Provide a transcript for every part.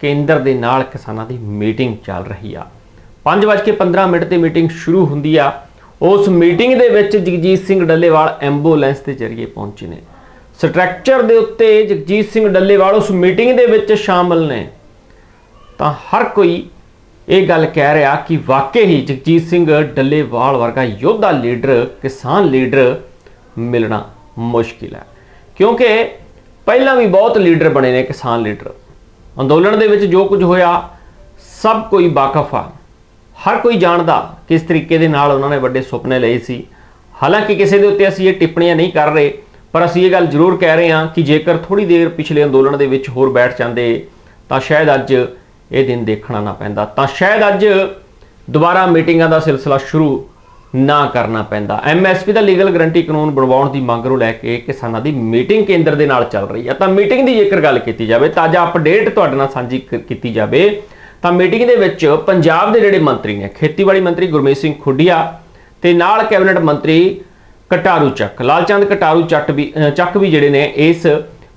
ਕੇਂਦਰ ਦੇ ਨਾਲ ਕਿਸਾਨਾਂ ਦੀ ਮੀਟਿੰਗ ਚੱਲ ਰਹੀ ਆ। 5:15 ਮਿੰਟ ਤੇ ਮੀਟਿੰਗ ਸ਼ੁਰੂ ਹੁੰਦੀ ਆ। ਉਸ ਮੀਟਿੰਗ ਦੇ ਵਿੱਚ ਜਗਜੀਤ ਸਿੰਘ ਡੱਲੇਵਾਲ ਐਂਬੂਲੈਂਸ ਦੇ ਜ਼ਰੀਏ ਪਹੁੰਚੇ ਨੇ। ਸਟਰਕਚਰ ਦੇ ਉੱਤੇ ਜਗਜੀਤ ਸਿੰਘ ਡੱਲੇਵਾਲ ਉਸ ਮੀਟਿੰਗ ਦੇ ਵਿੱਚ ਸ਼ਾਮਲ ਨੇ। ਤਾਂ ਹਰ ਕੋਈ ਇਹ ਗੱਲ ਕਹਿ ਰਿਹਾ ਕਿ ਵਾਕਈ ਹੀ ਜਗਜੀਤ ਸਿੰਘ ਡੱਲੇਵਾਲ ਵਰਗਾ ਯੋਧਾ ਲੀਡਰ, ਕਿਸਾਨ ਲੀਡਰ ਮਿਲਣਾ ਮੁਸ਼ਕਿਲ ਹੈ। ਕਿਉਂਕਿ ਪਹਿਲਾਂ ਵੀ ਬਹੁਤ ਲੀਡਰ ਬਣੇ ਨੇ ਕਿਸਾਨ ਲੀਡਰ। ਅੰਦੋਲਨ ਦੇ ਵਿੱਚ ਜੋ ਕੁਝ ਹੋਇਆ, ਸਭ ਕੋਈ ਵਾਕਫ ਆ। ਹਰ ਕੋਈ ਜਾਣਦਾ ਕਿਸ ਤਰੀਕੇ ਦੇ ਨਾਲ ਉਹਨਾਂ ਨੇ ਵੱਡੇ ਸੁਪਨੇ ਲਏ ਸੀ। ਹਾਲਾਂਕਿ ਕਿਸੇ ਦੇ ਉੱਤੇ ਅਸੀਂ ਇਹ ਟਿੱਪਣੀਆਂ ਨਹੀਂ ਕਰ ਰਹੇ, ਪਰ ਅਸੀਂ ਇਹ ਗੱਲ ਜ਼ਰੂਰ ਕਹਿ ਰਹੇ ਹਾਂ ਕਿ ਜੇਕਰ ਥੋੜੀ ਦੇਰ ਪਿਛਲੇ ਅੰਦੋਲਨ ਦੇ ਵਿੱਚ ਹੋਰ ਬੈਠ ਜਾਂਦੇ, ਤਾਂ ਸ਼ਾਇਦ ਅੱਜ ਇਹ ਦਿਨ ਦੇਖਣਾ ਨਾ ਪੈਂਦਾ। ਤਾਂ ਸ਼ਾਇਦ ਅੱਜ ਦੁਬਾਰਾ ਮੀਟਿੰਗਾਂ ਦਾ ਸਿਲਸਿਲਾ ਸ਼ੁਰੂ ਨਾ ਕਰਨਾ ਪੈਂਦਾ। ਐਮਐਸਪੀ ਦਾ ਲੀਗਲ ਗਰੰਟੀ ਕਾਨੂੰਨ ਬਣਵਾਉਣ ਦੀ ਮੰਗ ਨੂੰ ਲੈ ਕੇ ਕਿਸਾਨਾਂ ਦੀ ਮੀਟਿੰਗ ਕੇਂਦਰ ਦੇ ਨਾਲ ਚੱਲ ਰਹੀ ਹੈ। ਤਾਂ ਮੀਟਿੰਗ ਦੀ ਜੇਕਰ ਗੱਲ ਕੀਤੀ ਜਾਵੇ ਤਾਜ਼ਾ ਅਪਡੇਟ ਤੁਹਾਡੇ ਨਾਲ ਸਾਂਝੀ ਕੀਤੀ ਜਾਵੇ, ਤਾਂ ਮੀਟਿੰਗ ਦੇ ਵਿੱਚ ਪੰਜਾਬ ਦੇ ਜਿਹੜੇ ਮੰਤਰੀ ਨੇ, ਖੇਤੀਬਾੜੀ ਮੰਤਰੀ ਗੁਰਮੀਤ ਸਿੰਘ ਖੁੱਡੀਆ ਤੇ ਨਾਲ ਕੈਬਨਿਟ ਮੰਤਰੀ ਕਟਾਰੂ ਚੱਕ, ਲਾਲਚੰਦ ਕਟਾਰੂ ਚੱਟ ਵੀ ਚੱਕ ਵੀ ਜਿਹੜੇ ਨੇ, ਇਸ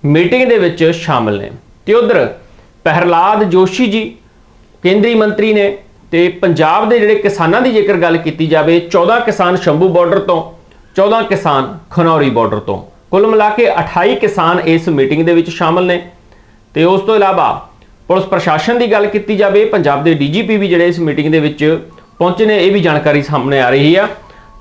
ਮੀਟਿੰਗ ਦੇ ਵਿੱਚ ਸ਼ਾਮਲ ਨੇ। ਤੇ ਉਧਰ ਪ੍ਰਹਲਾਦ ਜੋਸ਼ੀ ਜੀ, ਕੇਂਦਰੀ ਮੰਤਰੀ ਨੇ ਤੇ ਪੰਜਾਬ ਦੇ ਜਿਹੜੇ ਕਿਸਾਨਾਂ ਦੀ ਜੇਕਰ ਗੱਲ ਕੀਤੀ ਜਾਵੇ 14 ਕਿਸਾਨ ਸ਼ੰਭੂ ਬਾਰਡਰ ਤੋਂ 14 ਕਿਸਾਨ ਖਨੌਰੀ ਬਾਰਡਰ ਤੋਂ। ਕੁੱਲ ਮਿਲਾ ਕੇ 28 ਕਿਸਾਨ ਇਸ ਮੀਟਿੰਗ ਦੇ ਵਿੱਚ ਸ਼ਾਮਲ ਨੇ। ਤੇ ਉਸ ਤੋਂ ਇਲਾਵਾ ਪੁਲਿਸ ਪ੍ਰਸ਼ਾਸਨ ਦੀ ਗੱਲ ਕੀਤੀ ਜਾਵੇ, ਪੰਜਾਬ ਦੇ ਡੀਜੀਪੀ ਵੀ ਜਿਹੜੇ ਇਸ ਮੀਟਿੰਗ ਦੇ ਵਿੱਚ ਪਹੁੰਚੇ ਨੇ, ਇਹ ਵੀ ਜਾਣਕਾਰੀ ਸਾਹਮਣੇ ਆ ਰਹੀ ਆ।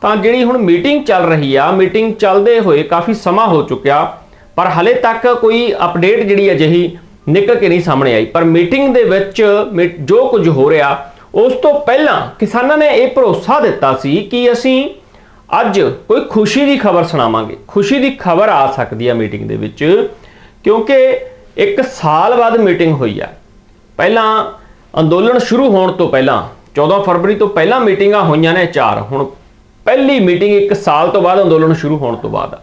ਤਾਂ ਜਿਹੜੀ ਹੁਣ ਮੀਟਿੰਗ ਚੱਲ ਰਹੀ ਆ ਮੀਟਿੰਗ ਚੱਲਦੇ ਹੋਏ ਕਾਫੀ ਸਮਾਂ ਹੋ ਚੁੱਕਿਆ, ਪਰ ਹਲੇ ਤੱਕ ਕੋਈ ਅਪਡੇਟ ਜਿਹੜੀ ਅਜਿਹੀ ਨਿਕਲ ਕੇ ਨਹੀਂ ਸਾਹਮਣੇ ਆਈ। ਪਰ ਮੀਟਿੰਗ ਦੇ ਵਿੱਚ ਮੀ- ਜੋ ਕੁਝ ਹੋ ਰਿਹਾ ਉਸ ਤੋਂ ਪਹਿਲਾਂ ਕਿਸਾਨਾਂ ਨੇ ਇਹ ਭਰੋਸਾ ਦਿੱਤਾ ਸੀ ਕਿ ਅਸੀਂ ਅੱਜ ਕੋਈ ਖੁਸ਼ੀ ਦੀ ਖਬਰ ਸੁਣਾਵਾਂਗੇ। ਖੁਸ਼ੀ ਦੀ ਖਬਰ ਆ ਸਕਦੀ ਹੈ ਮੀਟਿੰਗ ਦੇ ਵਿੱਚ, ਕਿਉਂਕਿ ਇੱਕ ਸਾਲ ਬਾਅਦ ਮੀਟਿੰਗ ਹੋਈ ਹੈ ਪਹਿਲਾਂ ਅੰਦੋਲਨ ਸ਼ੁਰੂ ਹੋਣ ਤੋਂ ਪਹਿਲਾਂ 14 ਫਰਵਰੀ ਤੋਂ ਪਹਿਲਾਂ ਮੀਟਿੰਗਾਂ ਹੋਈਆਂ ਨੇ ਚਾਰ। ਹੁਣ ਪਹਿਲੀ ਮੀਟਿੰਗ ਇੱਕ ਸਾਲ ਤੋਂ ਬਾਅਦ ਅੰਦੋਲਨ ਸ਼ੁਰੂ ਹੋਣ ਤੋਂ ਬਾਅਦ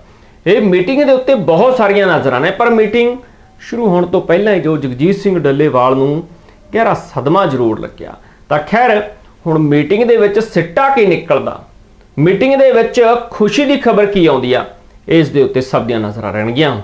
ਇਹ ਮੀਟਿੰਗ ਦੇ ਉੱਤੇ ਬਹੁਤ ਸਾਰੀਆਂ ਨਜ਼ਰਾਂ ਨੇ, ਪਰ ਮੀਟਿੰਗ ਸ਼ੁਰੂ ਹੋਣ ਤੋਂ ਪਹਿਲਾਂ ਹੀ ਜੋ ਜਗਜੀਤ ਸਿੰਘ ਡੱਲੇਵਾਲ ਨੂੰ ਗਹਿਰਾ ਸਦਮਾ ਜ਼ਰੂਰ ਲੱਗਿਆ। ਤਾਂ ਖੈਰ, ਹੁਣ ਮੀਟਿੰਗ ਦੇ ਵਿੱਚ ਸਿੱਟਾ ਕੀ ਨਿਕਲਦਾ? ਮੀਟਿੰਗ ਦੇ ਵਿੱਚ ਖੁਸ਼ੀ ਦੀ ਖਬਰ ਕੀ ਆਉਂਦੀ ਆ? ਇਸ ਦੇ ਉੱਤੇ ਸਭ ਦੀਆਂ ਨਜ਼ਰਾਂ ਰਹਿਣਗੀਆਂ।